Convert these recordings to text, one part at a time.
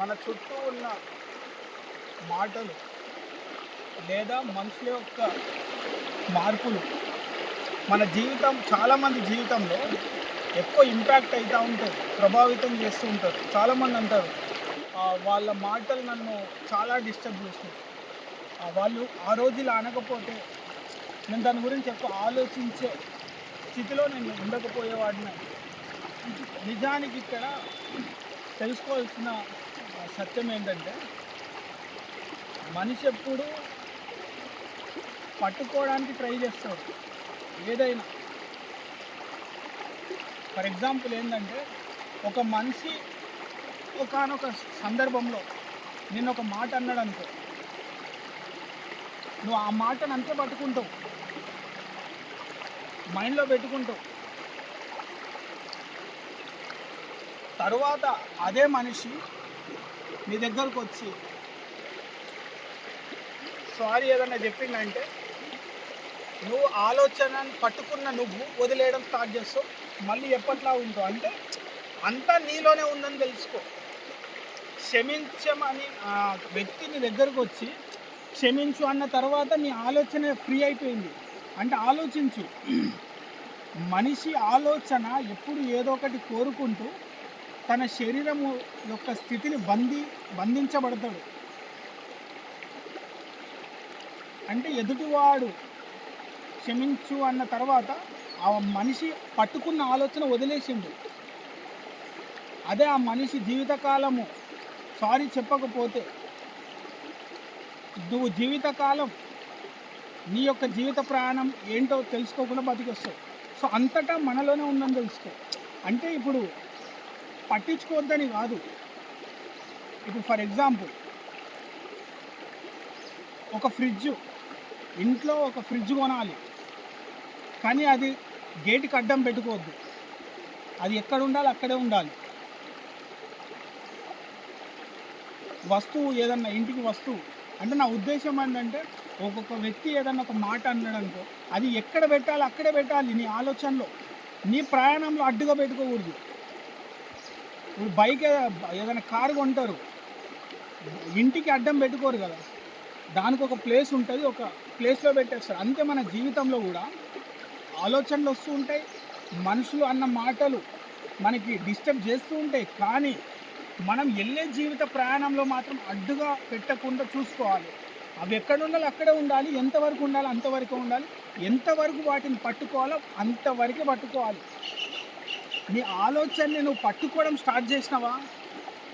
మన చుట్టూ ఉన్న మాటలు లేదా మనుషుల యొక్క మార్పులు మన జీవితం చాలామంది జీవితంలో ఎక్కువ ఇంపాక్ట్ అవుతూ ఉంటుంది ప్రభావితం చేస్తూ ఉంటారు. చాలామంది అంటారు వాళ్ళ మాటలు నన్ను చాలా డిస్టర్బ్ చేసినాయి వాళ్ళు ఆ రోజు ఇలా అనకపోతే నేను దాని గురించి ఎక్కువ ఆలోచించే స్థితిలో నేను ఉండకపోయేవాడిని. నిజానికి ఇక్కడ తెలుసుకోవాల్సిన సత్యం ఏంటంటే మనిషి ఎప్పుడు పట్టుకోవడానికి ట్రై చేస్తాడు ఏదైనా. ఫర్ ఎగ్జాంపుల్ ఏంటంటే ఒక మనిషి ఒకనొక సందర్భంలో నేను ఒక మాట అన్నాడు అనుకో నువ్వు ఆ మాటను అంతే పట్టుకుంటావు మైండ్లో పెట్టుకుంటావు. తరువాత అదే మనిషి మీ దగ్గరకు వచ్చి. సారీ ఏదన్నా చెప్పిందంటే నువ్వు ఆలోచనను పట్టుకున్న నువ్వు వదిలేయడం స్టార్ట్ చేస్తావు మళ్ళీ ఎప్పట్లా ఉంటావు? అంటే అంతా నీలోనే ఉందని తెలుసుకో. క్షమించమని ఆ వ్యక్తి నీ దగ్గరకు వచ్చి క్షమించు అన్న తర్వాత నీ ఆలోచన ఫ్రీ అయిపోయింది. అంటే ఆలోచించు. మనిషి ఆలోచన ఎప్పుడు ఏదో ఒకటి కోరుకుంటూ తన శరీరము యొక్క స్థితిని బంధి బంధించబడతాడు. అంటే ఎదుటివాడు క్షమించు అన్న తర్వాత ఆ మనిషి పట్టుకున్న ఆలోచన వదిలేసిండు. అదే ఆ మనిషి జీవితకాలము సారీ చెప్పకపోతే నువ్వు జీవితకాలం నీ యొక్క జీవిత ప్రయాణం ఏంటో తెలుసుకోకుండా బతికొస్తావు. సో అంతటా మనలోనే ఉందని తెలుసుకో. అంటే ఇప్పుడు పట్టించుకోవద్దని కాదు. ఇప్పుడు ఫర్ ఎగ్జాంపుల్ ఒక ఫ్రిడ్జ్ ఇంట్లో ఒక ఫ్రిడ్జ్ కొనాలి. కానీ అది గేటుకి అడ్డం పెట్టుకోవద్దు. అది ఎక్కడ ఉండాలి అక్కడే ఉండాలి. వస్తువు ఏదన్నా ఇంటికి వస్తువు అంటే నా ఉద్దేశం ఏంటంటే ఒక్కొక్క వ్యక్తి ఏదన్నా ఒక మాట అన్నాడనుకో అది ఎక్కడ పెట్టాలి అక్కడే పెట్టాలి నీ ఆలోచనలో. నీ ప్రయాణంలో అడ్డుగా పెట్టుకోకూడదు. ఇప్పుడు బైక్ ఏదైనా కారు కొంటారు. ఇంటికి అడ్డం పెట్టుకోరు కదా. దానికి ఒక ప్లేస్ ఉంటుంది ఒక ప్లేస్లో పెట్టేస్తారు. అంతే మన జీవితంలో కూడా ఆలోచనలు వస్తూ ఉంటాయి మనుషులు అన్న మాటలు మనకి డిస్టర్బ్ చేస్తూ ఉంటాయి. కానీ మనం వెళ్ళే జీవిత ప్రయాణంలో మాత్రం అడ్డుగా పెట్టకుండా చూసుకోవాలి. అవి ఎక్కడ ఉండాలి అక్కడే ఉండాలి ఎంతవరకు ఉండాలి అంతవరకు ఉండాలి ఎంతవరకు వాటిని పట్టుకోవాలో అంతవరకే పట్టుకోవాలి. నీ ఆలోచనని నువ్వు పట్టుకోవడం స్టార్ట్ చేసినావా?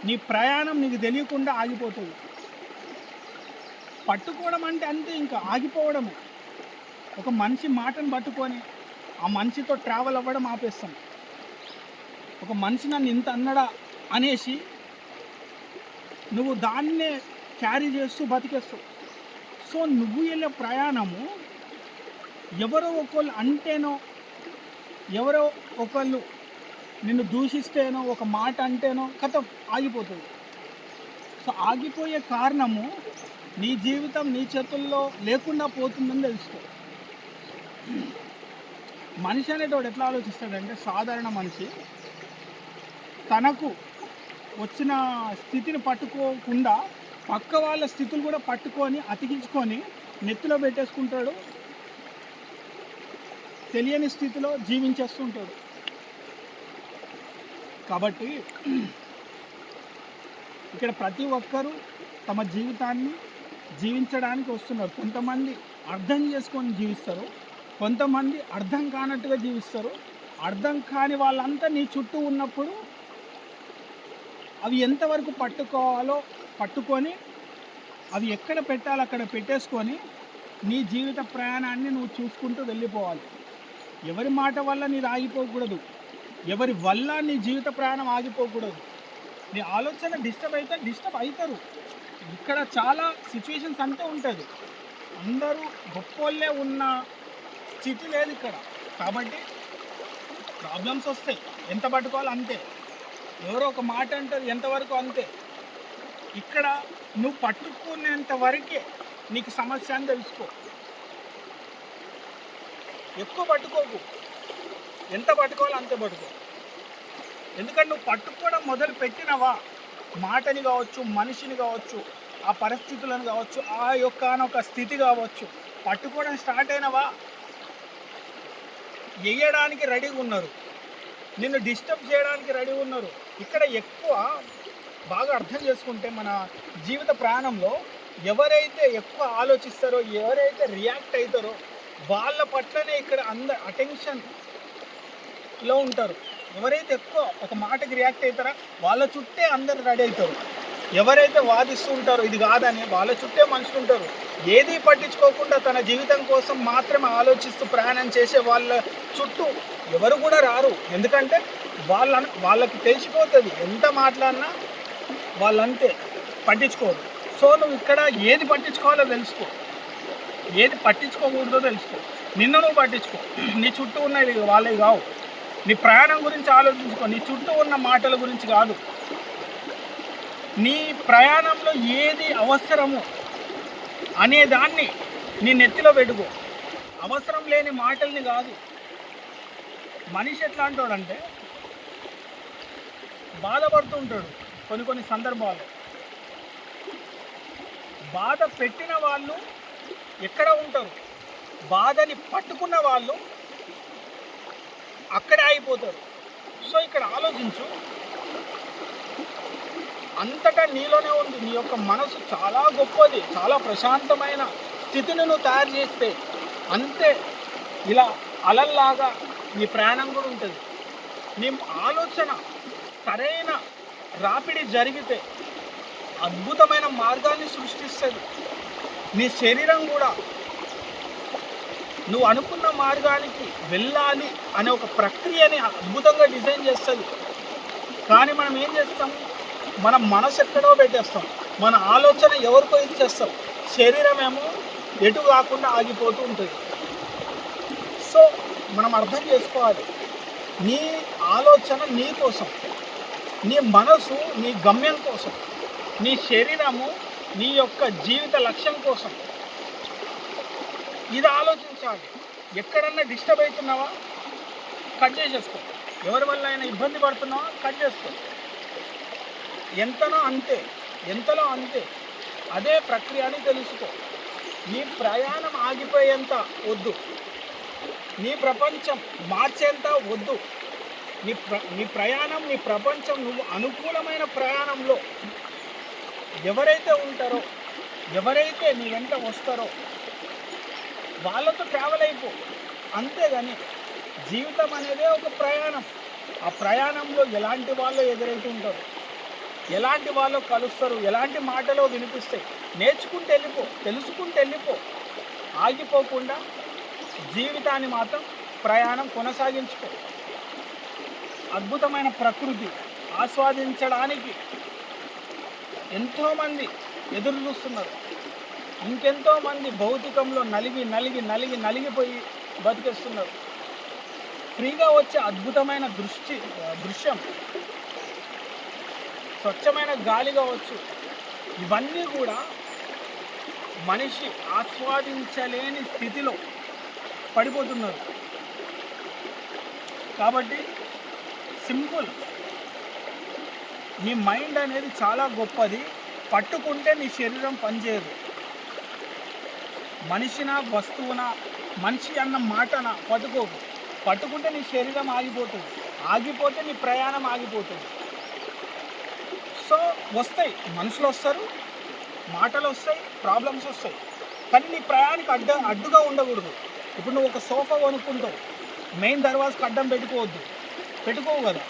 నీ ప్రయాణం నీకు తెలియకుండా ఆగిపోతుంది. పట్టుకోవడం అంటే అంతే ఇంకా ఆగిపోవడమే. ఒక మనిషి మాటను పట్టుకొని ఆ మనిషితో ట్రావెల్ అవ్వడం ఆపేస్తాం. ఒక మనిషి నన్ను ఇంత అన్నడా అనేసి నువ్వు దాన్నే క్యారీ చేస్తూ బతికేస్తావు. సో నువ్వు వెళ్ళే ప్రయాణము ఎవరో ఒకళ్ళు అంటేనో ఎవరో ఒకళ్ళు నిన్ను దూషిస్తేనో ఒక మాట అంటేనో కథ ఆగిపోతుంది. సో ఆగిపోయే కారణము నీ జీవితం నీ చేతుల్లో లేకుండా పోతుందని తెలుసుకో. మనిషి అనేటోడు ఎట్లా ఆలోచిస్తాడంటే సాధారణ మనిషి తనకు వచ్చిన స్థితిని పట్టుకోకుండా పక్క వాళ్ళ స్థితులు కూడా పట్టుకొని అతికించుకొని నెత్తిలో పెట్టేసుకుంటాడు. తెలియని స్థితిలో జీవించేస్తుంటాడు. కాబట్టి ఇక్కడ ప్రతి ఒక్కరూ తమ జీవితాన్ని జీవించడానికి వస్తున్నారు. కొంతమంది అర్థం చేసుకొని జీవిస్తారు. కొంతమంది అర్థం కానట్టుగా జీవిస్తారు. అర్థం కాని వాళ్ళంతా నీ చుట్టూ ఉన్నప్పుడు అవి ఎంతవరకు పట్టుకోవాలో పట్టుకొని అవి ఎక్కడ పెట్టాలో అక్కడ పెట్టేసుకొని నీ జీవిత ప్రయాణాన్ని నువ్వు చూసుకుంటూ వెళ్ళిపోవాలి. ఎవరి మాట వల్ల నీది ఆగిపోకూడదు. ఎవరి వల్ల నీ జీవిత ప్రయాణం ఆగిపోకూడదు. నీ ఆలోచన డిస్టర్బ్ అయితే డిస్టర్బ్ అవుతారు ఇక్కడ చాలా సిచ్యువేషన్స్ అంతే ఉంటుంది అందరూ గొప్పోళ్ళే ఉన్న స్థితి లేదు ఇక్కడ. కాబట్టి ప్రాబ్లమ్స్ వస్తాయి. ఎంత పట్టుకోవాలి అంతే. ఎవరో ఒక మాట అంటారు ఎంతవరకు అంతే. ఇక్కడ నువ్వు పట్టుకునేంత వరకే నీకు సమస్య అని తెలుసుకో. ఎక్కువ పట్టుకోకు. ఎంత పట్టుకోవాలో అంతే పట్టుకో. ఎందుకంటే నువ్వు పట్టుకోవడం మొదలు పెట్టినవా? మాటని కావచ్చు మనిషిని కావచ్చు ఆ పరిస్థితులను కావచ్చు ఆ యొక్క స్థితి కావచ్చు. పట్టుకోవడం స్టార్ట్ అయినవా? వేయడానికి రెడీగా ఉన్నారు. నిన్ను డిస్టర్బ్ చేయడానికి రెడీ ఉన్నారు. ఇక్కడ ఎక్కువ బాగా అర్థం చేసుకుంటే మన జీవిత ప్రాణంలో ఎవరైతే ఎక్కువ ఆలోచిస్తారో ఎవరైతే రియాక్ట్ అవుతారో వాళ్ళ పట్లనే ఇక్కడ అంద ఇలా ఉంటారు. ఎవరైతే ఎక్కువ ఒక మాటకి రియాక్ట్ అవుతారో వాళ్ళ చుట్టే అందరు రెడీ అవుతారు. ఎవరైతే వాదిస్తూ ఉంటారో ఇది కాదని వాళ్ళ చుట్టే మనుషులు ఉంటారు. ఏది పట్టించుకోకుండా తన జీవితం కోసం మాత్రమే ఆలోచిస్తూ ప్రయాణం చేసే వాళ్ళ చుట్టూ ఎవరు కూడా రారు. ఎందుకంటే వాళ్ళ వాళ్ళకి తెలిసిపోతుంది. ఎంత మాట్లాడినా వాళ్ళంతే పట్టించుకోరు. సో నువ్వు ఇక్కడ ఏది పట్టించుకోవాలో తెలుసుకో. ఏది పట్టించుకోకూడదో తెలుసుకో. నిన్ను నువ్వు పట్టించుకో. నీ చుట్టూ ఉన్నవి వాళ్ళవి కావు. నీ ప్రయాణం గురించి ఆలోచించుకో. నీ చుట్టూ ఉన్న మాటల గురించి కాదు. నీ ప్రయాణంలో ఏది అవసరము అనే దాన్ని నీ నెత్తిలో పెట్టుకో. అవసరం లేని మాటల్ని కాదు. మనిషి ఎట్లాంటోడంటే బాధపడుతూ ఉంటాడు కొన్ని కొన్ని సందర్భాలు బాధ పెట్టిన వాళ్ళు ఎక్కడ ఉంటారు? బాధని పట్టుకున్న వాళ్ళు అక్కడే ఆగిపోతారు సో ఇక్కడ ఆలోచించు. అంతటా నీలోనే ఉంది. నీ యొక్క మనసు చాలా గొప్పది చాలా ప్రశాంతమైన స్థితిని నువ్వు తయారు చేస్తే అంతే. ఇలా అలల్లాగా నీ ప్రయాణం కూడా ఉంటుంది. నీ ఆలోచన సరైన రాపిడి జరిగితే అద్భుతమైన మార్గాన్ని సృష్టిస్తుంది. నీ శరీరం కూడా నువ్వు అనుకున్న మార్గానికి వెళ్ళాలి అనే ఒక ప్రక్రియని అద్భుతంగా డిజైన్ చేస్తుంది. కానీ మనం ఏం చేస్తాం? మన మనసు ఎక్కడో పెట్టేస్తాం. మన ఆలోచన ఎవరికో ఇచ్చేస్తాం. శరీరం ఏమో ఎటు కాకుండా ఆగిపోతూ ఉంటుంది. సో మనం అర్థం చేసుకోవాలి. నీ ఆలోచన నీ కోసం నీ మనసు నీ గమ్యం కోసం నీ శరీరము నీ యొక్క జీవిత లక్ష్యం కోసం. ఇది ఆలోచన ఆలోచించాలి ఎక్కడన్నా డిస్టర్బ్ అవుతున్నావా? కట్ చేసేసుకో. ఎవరి వల్ల అయినా ఇబ్బంది పడుతున్నావా? కట్ చేసుకో. ఎంతనో అంతే ఎంతలో అంతే. అదే ప్రక్రియ అని తెలుసుకో. నీ ప్రయాణం ఆగిపోయేంత వద్దు. నీ ప్రపంచం మార్చేంత వద్దు. నీ ప్ర నీ ప్రయాణం నీ ప్రపంచం నువ్వు అనుకూలమైన ప్రయాణంలో ఎవరైతే ఉంటారో ఎవరైతే నీ వెంట వస్తారో వాళ్ళతో ట్రావెల్ అయిపో. అంతేగాని జీవితం అనేదే ఒక ప్రయాణం. ఆ ప్రయాణంలో ఎలాంటి వాళ్ళు ఎదురైతే ఉంటారు? ఎలాంటి వాళ్ళు కలుస్తారు? ఎలాంటి మాటలో వినిపిస్తాయి? నేర్చుకుంటూ వెళ్ళిపో తెలుసుకుంటూ వెళ్ళిపో. ఆగిపోకుండా జీవితాన్ని మాత్రం ప్రయాణం కొనసాగించుకో. అద్భుతమైన ప్రకృతి ఆస్వాదించడానికి ఎంతోమంది ఎదురు చూస్తున్నారు ఇంకెంతో మంది భౌతికంలో నలిగి నలిగి నలిగి నలిగిపోయి బతికేస్తున్నారు. ఫ్రీగా వచ్చే అద్భుతమైన దృష్టి దృశ్యం. స్వచ్ఛమైన గాలి కావచ్చు. ఇవన్నీ కూడా మనిషి ఆస్వాదించలేని స్థితిలో పడిపోతున్నారు. కాబట్టి సింపుల్. నీ మైండ్ అనేది చాలా గొప్పది. పట్టుకుంటే నీ శరీరం పనిచేయదు. మనిషిన వస్తువున మనిషి అన్న మాటన? పట్టుకోకు పట్టుకుంటే నీ శరీరం ఆగిపోతుంది. ఆగిపోతే నీ ప్రయాణం ఆగిపోతుంది. సో వస్తాయి. మనుషులు వస్తారు మాటలు వస్తాయి ప్రాబ్లమ్స్ వస్తాయి. కానీ నీ ప్రయాణికి అడ్డ అడ్డుగా ఉండకూడదు. ఇప్పుడు నువ్వు ఒక సోఫా కొనుక్కుంటావు. మెయిన్ దర్వాజకి అడ్డం పెట్టుకోవద్దు. పెట్టుకోవు కదా.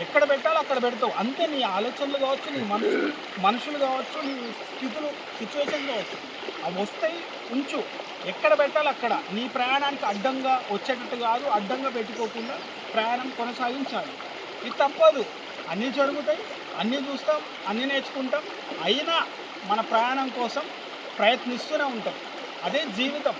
ఎక్కడ పెట్టాలో అక్కడ పెడతావు. అంతే నీ ఆలోచనలు కావచ్చు నీ మనుషులు మనుషులు కావచ్చు నీ స్థితులు సిచ్యువేషన్ కావచ్చు. అవి వస్తాయి ఉంచు. ఎక్కడ పెట్టాలి అక్కడ. నీ ప్రయాణానికి అడ్డంగా వచ్చేటట్టు కాదు అడ్డంగా పెట్టుకోకుండా ప్రయాణం కొనసాగించాలి. ఇది తప్పదు. అన్నీ జరుగుతాయి అన్నీ చూస్తాం అన్నీ నేర్చుకుంటాం. అయినా మన ప్రయాణం కోసం ప్రయత్నిస్తూనే ఉంటాం. అదే జీవితం.